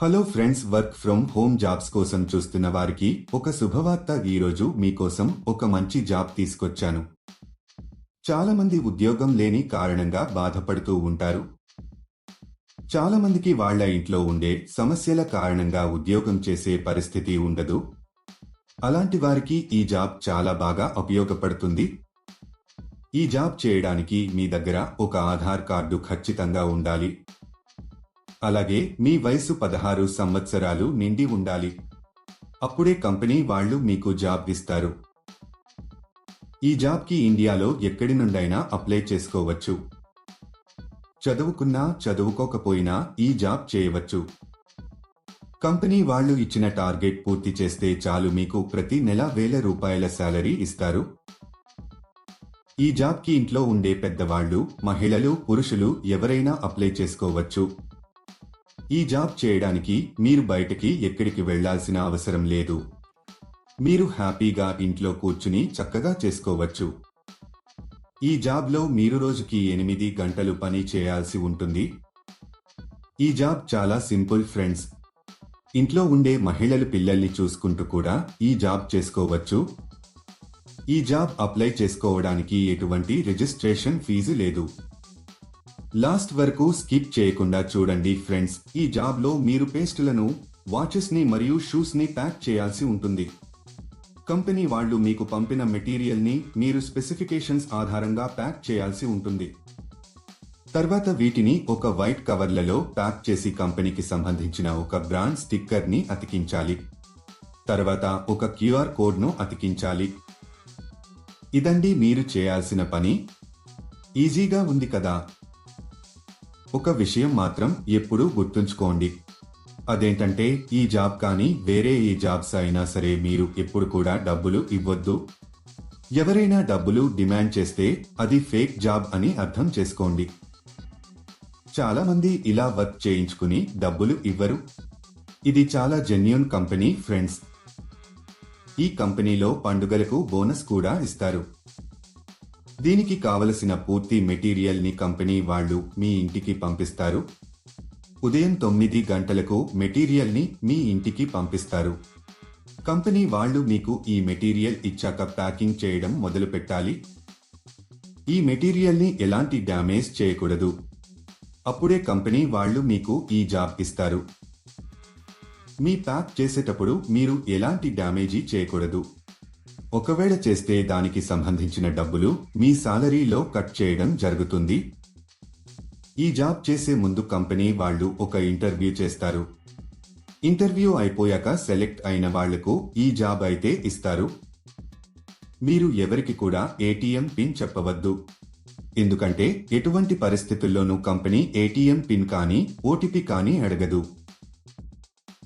Hello friends work from home jobs కోసం చూస్తున్న వారికి ఒక శుభవార్త ఈరోజు మీకోసం ఒక మంచి జాబ్ తీసుకొచ్చాను. చాలా మంది ఉద్యోగం లేని కారణంగా బాధపడుతూ ఉంటారు. చాలా మందికి వాళ్ళ ఇంట్లో ఉండే సమస్యల కారణంగా ఉద్యోగం చేసే పరిస్థితి ఉండదు. అలాంటి వారికి ఈ జాబ్ చాలా బాగా ఉపయోగపడుతుంది. ఈ జాబ్ చేయడానికి మీ దగ్గర ఒక ఆధార్ కార్డు ఖచ్చితంగా ఉండాలి. అలాగే మీ వయసు పదహారు సంవత్సరాలు నిండి ఉండాలి. అప్పుడే కంపెనీ వాళ్ళు మీకు జాబ్ ఇస్తారు. ఈ జాబ్కి ఇండియాలో ఎక్కడి నుండైనా అప్లై చేసుకోవచ్చు. చదువుకున్నా చదువుకోకపోయినా ఈ జాబ్ చేయవచ్చు. కంపెనీ వాళ్ళు ఇచ్చిన టార్గెట్ పూర్తి చేస్తే చాలు మీకు ప్రతి నెల వేల రూపాయల శాలరీ ఇస్తారు. ఈ జాబ్కి ఇంట్లో ఉండే పెద్దవాళ్ళు మహిళలు పురుషులు ఎవరైనా అప్లై చేసుకోవచ్చు. ఈ జాబ్ చేయడానికి మీరు బయటకి ఎక్కడికి వెళ్ళాల్సిన అవసరం లేదు. మీరు హ్యాపీగా ఇంట్లో కూర్చుని చక్కగా చేసుకోవచ్చు. ఈ జాబ్లో మీరు రోజుకి ఎనిమిది గంటలు పని చేయాల్సి ఉంటుంది. ఈ జాబ్ చాలా సింపుల్ ఫ్రెండ్స్. ఇంట్లో ఉండే మహిళలు పిల్లల్ని చూసుకుంటూ కూడా ఈ జాబ్ చేసుకోవచ్చు. ఈ జాబ్ అప్లై చేసుకోవడానికి ఎటువంటి రిజిస్ట్రేషన్ ఫీజు లేదు. లాస్ట్ వరకు స్కిప్ చేయకుండా చూడండి ఫ్రెండ్స్. ఈ జాబ్లో మీరు పేస్టులను వాచెస్ని మరియు షూస్ని ప్యాక్ చేయాల్సి ఉంటుంది. కంపెనీ వాళ్ళు మీకు పంపిన మెటీరియల్ని మీరు స్పెసిఫికేషన్స్ ఆధారంగా ప్యాక్ చేయాల్సి ఉంటుంది. తర్వాత వీటిని ఒక వైట్ కవర్లలో ప్యాక్ చేసి కంపెనీకి సంబంధించిన ఒక బ్రాండ్ స్టిక్కర్ని అతికించాలి. తర్వాత ఒక క్యూఆర్ కోడ్ను అతికించాలి. ఇదండి మీరు చేయాల్సిన పని. ఈజీగా ఉంది కదా. ఒక విషయం మాత్రం ఎప్పుడూ గుర్తుంచుకోండి. అదేంటంటే ఈ జాబ్ కానీ వేరే ఏ జాబ్స్ అయినా సరే మీరు ఎప్పుడు కూడా డబ్బులు ఇవ్వద్దు. ఎవరైనా డబ్బులు డిమాండ్ చేస్తే అది ఫేక్ జాబ్ అని అర్థం చేసుకోండి. చాలా మంది ఇలా వర్క్ చేయించుకుని డబ్బులు ఇవ్వరు. ఇది చాలా జెన్యున్ కంపెనీ ఫ్రెండ్స్. ఈ కంపెనీలో పండుగలకు బోనస్ కూడా ఇస్తారు. దీనికి కావలసిన పూర్తి మెటీరియల్ని కంపెనీ వాళ్ళు మీ ఇంటికి పంపిస్తారు. ఉదయం తొమ్మిది గంటలకు మెటీరియల్ని మీ ఇంటికి పంపిస్తారు. కంపెనీ వాళ్ళు మీకు ఈ మెటీరియల్ ఇచ్చాక ప్యాకింగ్ చేయడం మొదలు పెట్టాలి ఈ మెటీరియల్ని ఎలాంటి డ్యామేజ్ చేయకూడదు. అప్పుడే కంపెనీ వాళ్ళు మీకు ఈ జాబ్ ఇస్తారు. మీ ప్యాక్ చేసేటప్పుడు మీరు ఎలాంటి డ్యామేజీ చేయకూడదు. ఒకవేళ చేస్తే దానికి సంబంధించిన డబ్బులు మీ సాలరీలో కట్ చేయడం జరుగుతుంది. ఈ జాబ్ చేసే ముందు కంపెనీ వాళ్ళు ఒక ఇంటర్వ్యూ చేస్తారు. ఇంటర్వ్యూ అయిపోయాక సెలెక్ట్ అయిన వాళ్ళకు ఈ జాబ్ అయితే ఇస్తారు. మీరు ఎవరికి కూడా ఏటీఎం పిన్ చెప్పవద్దు. ఎందుకంటే ఎటువంటి పరిస్థితుల్లోనూ కంపెనీ ఏటీఎం పిన్ కానీ ఓటీపీ కానీ అడగదు.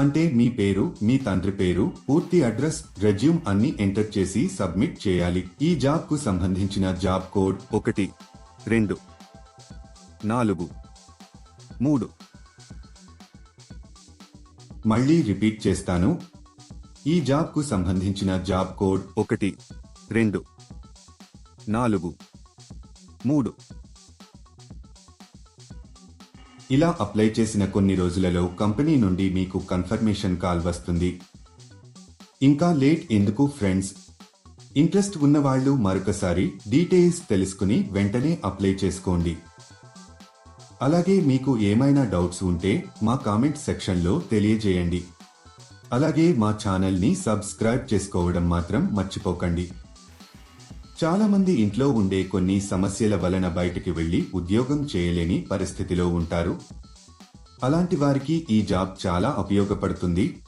అంటే మీ పేరు మీ తండ్రి పేరు పూర్తి అడ్రస్ రెజ్యూమ్ అన్ని ఎంటర్ చేసి సబ్మిట్ చేయాలి. ఈ జాబ్కు సంబంధించిన జాబ్ కోడ్ ఒకటి రెండు నాలుగు మూడు. మళ్ళీ రిపీట్ చేస్తాను. ఈ జాబ్కు సంబంధించిన జాబ్ కోడ్ ఒకటి రెండు నాలుగు మూడు. ఇలా అప్లై చేసిన కొన్ని రోజులలో కంపెనీ నుండి మీకు కన్ఫర్మేషన్ కాల్ వస్తుంది. ఇంకా లేట్ ఎందుకు ఫ్రెండ్స్? ఇంట్రెస్ట్ ఉన్నవాళ్ళు మరొకసారి డీటెయిల్స్ తెలుసుకుని వెంటనే అప్లై చేసుకోండి. అలాగే మీకు ఏమైనా డౌట్స్ ఉంటే మా కామెంట్ సెక్షన్లో తెలియజేయండి. అలాగే మా ఛానల్ని సబ్స్క్రైబ్ చేసుకోవడం మాత్రం మర్చిపోకండి. చాలా మంది ఇంట్లో ఉండే కొన్ని సమస్యల వలన బయటికి వెళ్ళి ఉద్యోగం చేయలేని పరిస్థితిలో ఉంటారు. అలాంటి వారికి ఈ జాబ్ చాలా ఉపయోగపడుతుంది.